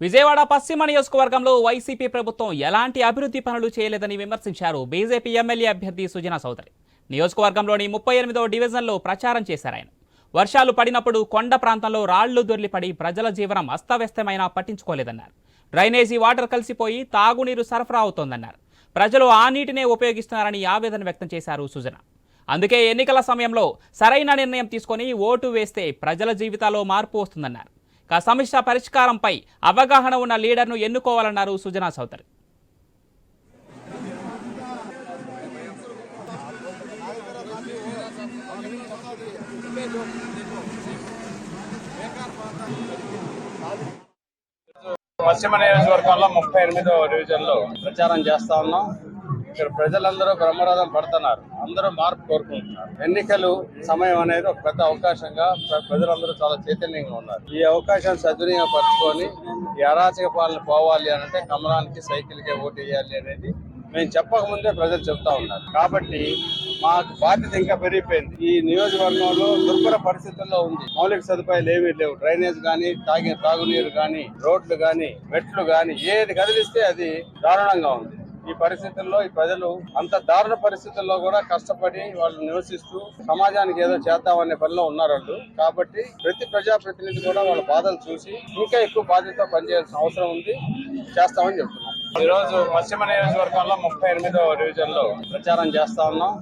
విజయవాడ పశ్చిమ నియోజకవర్గంలో వైసీపీ ప్రభుత్వం ఎలాంటి అభివృద్ధి పనులు చేయలేదని విమర్శించారు బీజేపీ ఎమ్మెల్యే అభ్యర్థి సుజనా చౌదరి నియోజకవర్గంలోని ముప్పై ఎనిమిదవ డివిజన్లో ప్రచారం చేశారు ఆయన. వర్షాలు పడినప్పుడు కొండ ప్రాంతంలో రాళ్ళు దొర్లిపడి ప్రజల జీవనం అస్తవ్యస్తమైనా పట్టించుకోలేదన్నారు. డ్రైనేజీ వాటర్ కలిసిపోయి తాగునీరు సరఫరా అవుతోందన్నారు. ప్రజలు ఆ నీటినే ఉపయోగిస్తున్నారని ఆవేదన వ్యక్తం చేశారు సుజన. అందుకే ఎన్నికల సమయంలో సరైన నిర్ణయం తీసుకొని ఓటు వేస్తే ప్రజల జీవితాల్లో మార్పు వస్తుందన్నారు. సమస్య పరిష్కారంపై అవగాహన ఉన్న లీడర్ను ఎన్నుకోవాలన్నారు సుజనా చౌదరి పశ్చిమ నియోజకవర్గంలో ముప్పై ఎనిమిదో డివిజన్లో ప్రచారం చేస్తా ఉన్నాం. ఇక్కడ ప్రజలందరూ బ్రహ్మరథం పడుతున్నారు. అందరూ మార్పు కోరుకుంటున్నారు. ఎన్నికలు సమయం అనేది ఒక పెద్ద అవకాశంగా ప్రజలందరూ చాలా చైతన్యంగా ఉన్నారు. ఈ అవకాశాన్ని సద్వినియోగపరచుకొని ఈ అరాచక పాలన పోవాలి అని అంటే కమలానికి సైకిల్కే ఓటు వేయాలి అనేది మేము చెప్పక ముందే ప్రజలు చెప్తా ఉన్నారు. కాబట్టి మాకు బాధ్యత ఇంకా పెరిగిపోయింది. ఈ నియోజకవర్గంలో దుర్భర పరిస్థితుల్లో ఉంది. మౌలిక సదుపాయాలు ఏమీ లేవు. డ్రైనేజ్ కానీ తాగిన తాగునీరు కానీ రోడ్లు కానీ మెట్లు కానీ ఏది కదిలిస్తే అది దారుణంగా ఉంది. ఈ పరిస్థితుల్లో ఈ ప్రజలు అంత దారుణ పరిస్థితుల్లో కూడా కష్టపడి వాళ్ళు నివసిస్తూ సమాజానికి ఏదో చేద్దామనే పనిలో ఉన్నారు వాళ్ళు. కాబట్టి ప్రతి ప్రజాప్రతినిధి కూడా వాళ్ళ బాధలు చూసి ఇంకా ఎక్కువ బాధ్యత పనిచేయాల్సిన అవసరం ఉంది. చేస్తామని చెప్తున్నాం. ఈరోజు రోజు పశ్చిమ నియోజకవర్గంలో ముప్పై ఎనిమిదో డివిజన్లో ప్రచారం చేస్తా ఉన్నాం.